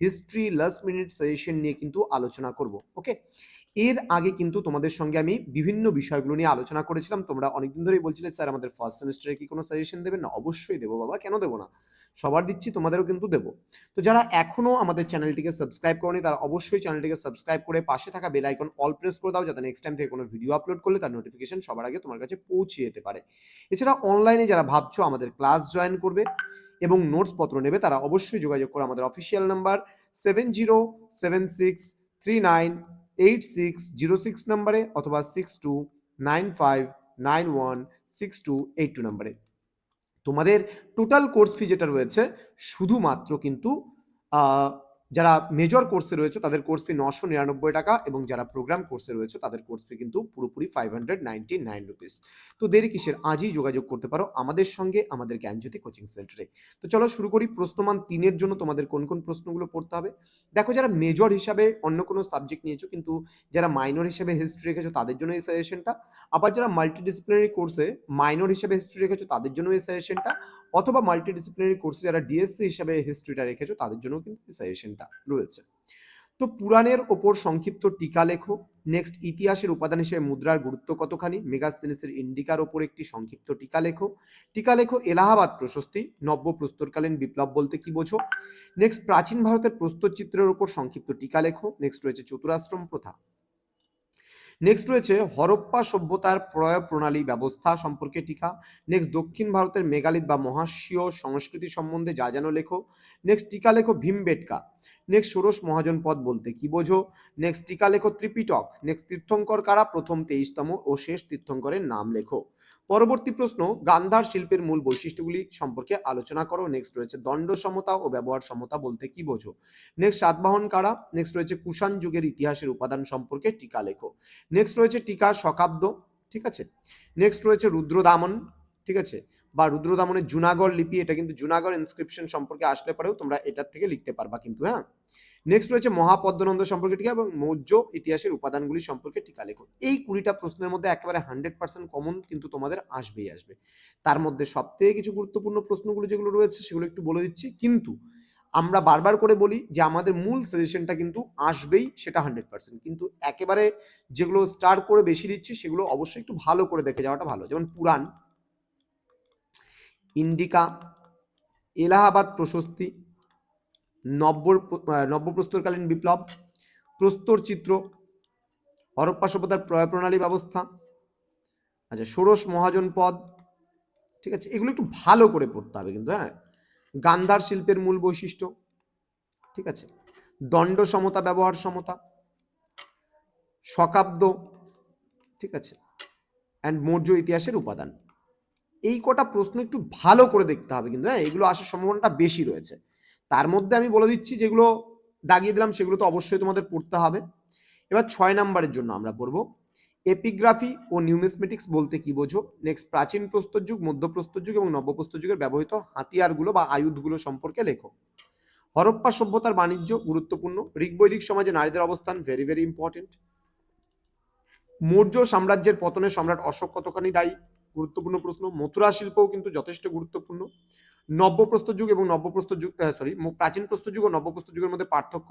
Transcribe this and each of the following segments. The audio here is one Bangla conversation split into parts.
history last minute suggestion নিয়ে কিন্তু আলোচনা করব ওকে এর আগে কিন্তু তোমাদের সঙ্গে আমি বিভিন্ন বিষয়গুলো নিয়ে আলোচনা করেছিলাম। তোমরা অনেকদিন ধরেই বলছিলে, স্যার, আমাদের ফার্স্ট সেমিস্টারে কি কোনো সাজেশন দেবেন? না, অবশ্যই দেবো বাবা, কেন দেবো না? সবার দিচ্ছি, তোমাদেরও কিন্তু দেবো। তো যারা এখনও আমাদের চ্যানেলটিকে সাবস্ক্রাইব করেনি, তারা অবশ্যই চ্যানেলটিকে সাবস্ক্রাইব করে পাশে থাকা বেল আইকন অল প্রেস করে দাও, যাতে নেক্সট টাইম থেকে কোনো ভিডিও আপলোড করলে তার নোটিফিকেশন সবার আগে তোমার কাছে পৌঁছে যেতে পারে। এছাড়া অনলাইনে যারা ভাবছ আমাদের ক্লাস জয়েন করবে এবং নোটস পত্র নেবে, তারা অবশ্যই যোগাযোগ করে। আমাদের official number seven zero seven six three nine eight six zero six নাম্বারে অথবা six two nine five nine one six two eight two নাম্বারে তোমাদের টোটাল কোর্স ফি যেটা রয়েছে, শুধুমাত্র কিন্তু যারা মেজর কোর্সে রয়েছে, তাদের কোর্স ফি নশো নিরানব্বই টাকা এবং যারা প্রোগ্রাম কোর্সে রয়েছে, তাদের কোর্স ফি কিন্তু পুরোপুরি five hundred ninety nine rupees তো দেরি কিসের? আজই যোগাযোগ করতে পারো আমাদের সঙ্গে, আমাদের জ্ঞানজ্যোতি কোচিং সেন্টারে তো চলো শুরু করি, প্রশ্নমান তিনের জন্য তোমাদের কোন কোন প্রশ্নগুলো পড়তে হবে। দেখো যারা মেজর হিসাবে অন্য কোনো সাবজেক্ট নিয়েছো, কিন্তু যারা মাইনর হিসাবে হিস্ট্রি রেখেছো, তাদের জন্য এই সাজেশনটা আবার যারা মাল্টিডিসিপ্লিনারি কোর্সে মাইনর হিসেবে হিস্ট্রি রেখেছো, তাদের জন্য এই সাজেশনটা অথবা মাল্টিডিসিপ্লিনারি কোর্সে যারা ডিএসসি হিসেবে হিস্ট্রিটা রেখেছো, তাদের জন্য কিন্তু এই সাজেশনটা রয়েছে। তো পুরাণের ওপর সংক্ষিপ্ত টিকা লেখো। নেক্সট ইতিহাসের উপাদান হিসেবে মুদ্রার গুরুত্ব কতখানি? মেগাস্তেনিসের ইন্ডিকার ওপর একটি সংক্ষিপ্ত টিকা লেখো। টিকা লেখো এলাহাবাদ প্রশস্তি। নব্য প্রস্তরকালীন বিপ্লব বলতে কি বোঝো? নেক্সট প্রাচীন ভারতের প্রস্তর চিত্রের ওপর সংক্ষিপ্ত টিকা লেখো। নেক্সট রয়েছে চতুরাশ্রম প্রথা। নেক্সট রয়েছে হরপ্পা সভ্যতার প্রয় প্রণালী ব্যবস্থা সম্পর্কে টিকা। নেক্সট দক্ষিণ ভারতের মেগালিত বা মহাশীয় সংস্কৃতি সম্বন্ধে যা যেন লেখো। নেক্সট টিকা লেখো ভীমবেটকা নেক্সট ষোড়শ মহাজন পদ বলতে কি বোঝো? নেক্সট টিকা লেখো ত্রিপিটক। নেক্সট তীর্থঙ্কর কারা? প্রথম তেইশতম ও শেষ তীর্থঙ্করের নাম লেখো। পরবর্তী প্রশ্ন, গান্ধার শিল্পের মূল বৈশিষ্ট্যগুলি সম্পর্কে আলোচনা করো। নেক্সট রয়েছে দণ্ড সমতা ও ব্যবহার সমতা বলতে কি বোঝো? নেক্সট সাতবাহন কারা? নেক্সট রয়েছে কুষাণ যুগের ইতিহাসের উপাদান সম্পর্কে টিকা লেখো। নেক্সট রয়েছে টিকা শকাব্দ ঠিক আছে? নেক্সট রয়েছে রুদ্রদামন, ঠিক আছে? বা রুদ্রদামনের জুনাগড় লিপি, এটা কিন্তু জুনাগড় ইনস্ক্রিপশন সম্পর্কে আসলে পরেও তোমরা এটার থেকে লিখতে পারবা কিন্তু হ্যাঁ? নেক্সট রয়েছে মহাপদ্মনন্দ সম্পর্কে টিকা এবং মৌর্য ইতিহাসের উপাদানগুলি সম্পর্কে টিকা লেখো। এই কুড়িটা প্রশ্নের মধ্যে একেবারে হান্ড্রেড পার্সেন্ট কমন কিন্তু তোমাদের আসবেই আসবে। তার মধ্যে সব থেকে কিছু গুরুত্বপূর্ণ প্রশ্নগুলো যেগুলো রয়েছে সেগুলো একটু বলে দিচ্ছি। কিন্তু আমরা বারবার করে বলি যে আমাদের মূল সাজেশনটা কিন্তু আসবেই সেটা হান্ড্রেড পার্সেন্ট কিন্তু একেবারে যেগুলো স্টার করে বেশি দিচ্ছি সেগুলো অবশ্যই একটু ভালো করে দেখে যাওয়াটা ভালো। যেমন পুরাণ ইন্ডিকা, এলাহাবাদ প্রশস্তি নব্য নব্যপ্রস্তরকালীন বিপ্লব, প্রস্তর চিত্র, হরপ্পা সভ্যতার প্রয় প্রণালী ব্যবস্থা আচ্ছা ষোড়শ মহাজন পদ, ঠিক আছে, এগুলো একটু ভালো করে পড়তে হবে কিন্তু হ্যাঁ? গান্ধার শিল্পের মূল বৈশিষ্ট্য, ঠিক আছে? দণ্ড সমতা, ব্যবহার সমতা, শকাব্দ, ঠিক আছে? অ্যান্ড মৌর্য ইতিহাসের উপাদান। এই কটা প্রশ্ন একটু ভালো করে দেখতে হবে কিন্তু হ্যাঁ? এগুলো আসার সম্ভাবনাটা বেশি রয়েছে। তার মধ্যে আমি বলে দিচ্ছি যেগুলো দাগিয়ে দিলাম, সেগুলো তো অবশ্যই তোমাদের পড়তে হবে। এবার ছয় নাম্বারের জন্য আমরা পড়ব। এপিগ্রাফি ও নিউমিসমেটিক্স বলতে কি বোঝো? নেক্সট প্রাচীন প্রস্তর যুগ, মধ্যপ্রস্তর যুগ এবং নব্যপ্রস্তর যুগের ব্যবহৃত হাতিয়ারগুলো বা আয়ুধগুলো সম্পর্কে লেখো। হরপ্পা সভ্যতার বাণিজ্য গুরুত্বপূর্ণ। ঋগ্বৈদিক সমাজে নারীদের অবস্থান ভেরি ভেরি ইম্পর্টেন্ট মৌর্য সাম্রাজ্যের পতনে সম্রাট অশোক কতখানি দায়ী? গুরুত্বপূর্ণ প্রশ্ন। মথুরা শিল্পও কিন্তু যথেষ্ট গুরুত্বপূর্ণ। নব্যপ্রস্তর যুগ এবং নব্যপ্রস্তর যুগ সরি প্রাচীন প্রস্তর যুগ ও নব্যপ্রস্তর যুগের মধ্যে পার্থক্য।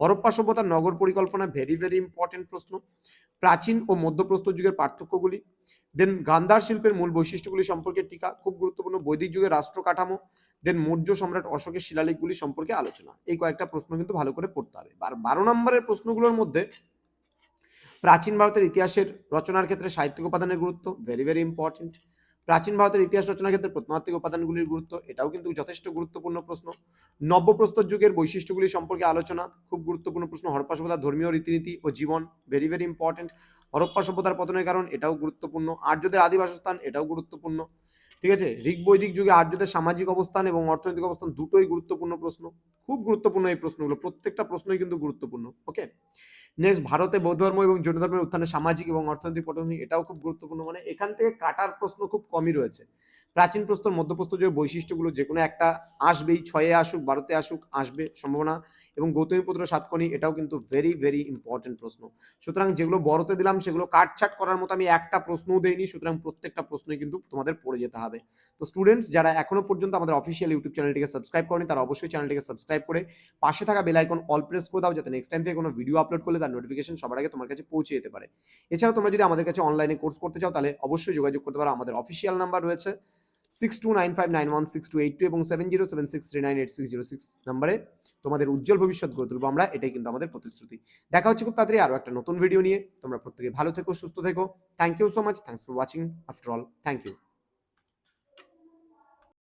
হরপ্পা সভ্যতার নগর পরিকল্পনা ভেরি ভেরি ইম্পর্টেন্ট প্রশ্ন। প্রাচীন ও মধ্যপ্রস্তর যুগের পার্থক্যগুলি। দেন গান্ধার শিল্পের মূল বৈশিষ্ট্যগুলি সম্পর্কে টিকা, খুব গুরুত্বপূর্ণ। বৈদিক যুগের রাষ্ট্র কাঠামো দেন মৌর্য সম্রাট অশোকের শিলালেখগুলি সম্পর্কে আলোচনা। এই কয়েকটা প্রশ্ন কিন্তু ভালো করে পড়তে হবে। আর বারো নম্বরের প্রশ্নগুলোর মধ্যে প্রাচীন ভারতের ইতিহাসের রচনার ক্ষেত্রে সাহিত্যিক উপাদানের গুরুত্ব ভেরি ভেরি ইম্পর্টেন্ট প্রাচীন ভারতের ইতিহাস রচনার ক্ষেত্রে প্রত্নতাত্ত্বিক উপাদানগুলির গুরুত্ব, এটাও কিন্তু যথেষ্ট গুরুত্বপূর্ণ প্রশ্ন। নব্যপ্রস্তর যুগের বৈশিষ্ট্যগুলি সম্পর্কে আলোচনা, খুব গুরুত্বপূর্ণ প্রশ্ন, হরপ্পা সভ্যতার ধর্মীয় রীতিনীতি ও জীবন ভেরি ভেরি ইম্পর্টেন্ট হরপ্পা সভ্যতার পতনের কারণ, এটাও গুরুত্বপূর্ণ। আর্যদের আদি বাসস্থান এটাও গুরুত্বপূর্ণ। ঠিক আছে? ঋগ বৈদিক যুগে আর্যদের সামাজিক অবস্থান এবং অর্থনৈতিক অবস্থান দুটোই গুরুত্বপূর্ণ প্রশ্ন। খুব গুরুত্বপূর্ণ এই প্রশ্নগুলো। প্রত্যেকটা প্রশ্নই কিন্তু গুরুত্বপূর্ণ ওকে নেক্সট ভারতে বৌদ্ধ ধর্ম এবং জৈন ধর্মের উত্থানে সামাজিক এবং অর্থনৈতিক পটভূমি, এটাও খুব গুরুত্বপূর্ণ। মানে এখান থেকে কাটার প্রশ্ন খুব কমই রয়েছে। প্রাচীন প্রস্তর, মধ্যপ্রস্তর যে বৈশিষ্ট্যগুলো যে কোনো একটা আসবেই, ছয়ে আসুক বারোতে আসুক, আসবে, সম্ভাবনা। এবং গৌতমী গৌতমীপুত্র সাতকর্ণী এটাও কিন্তু ভেরি ভেরি ইম্পর্টেন্ট প্রশ্ন। সুতরাং যেগুলো বড়তে দিলাম, সেগুলো কাটছাট করার মতো আমি একটা প্রশ্নও দেইনি, সুতরাং প্রত্যেকটা প্রশ্নই কিন্তু তোমাদের পড়ে যেতে হবে। তো স্টুডেন্টস যারা এখনও পর্যন্ত আমাদের অফিসিয়াল ইউটিউব চ্যানেলটিকে সাবস্ক্রাইব করেনি, তারা অবশ্যই চ্যানেলটিকে সাবস্ক্রাইব করে পাশে থাকা বেল আইকন অল প্রেস করে দাও, যাতে নেক্সট টাইম থেকে কোনো ভিডিও আপলোড করলে তার নোটিফিকেশন সবার আগে তোমার কাছে পৌঁছে যেতে পারে। এছাড়াও তোমরা যদি আমাদের কাছে অনলাইনে কোর্স করতে চাও, তাহলে অবশ্যই যোগাযোগ করতে পারো। আমাদের অফিসিয়াল নাম্বার রয়েছে six two nine five nine one six two eight two এবং seven zero seven six three nine eight six zero six নাম্বারে তোমাদের উজ্জ্বল ভবিষ্যৎ গড়ে তুলবো আমরা। এটাই কিন্তু আমাদের প্রতিশ্রুতি। দেখা হচ্ছে খুব তাড়াতাড়ি আরও একটা নতুন ভিডিও নিয়ে। তোমরা প্রত্যেকে ভালো থেকো, সুস্থ থেকো। Thank you so much thanks for watching after all thank you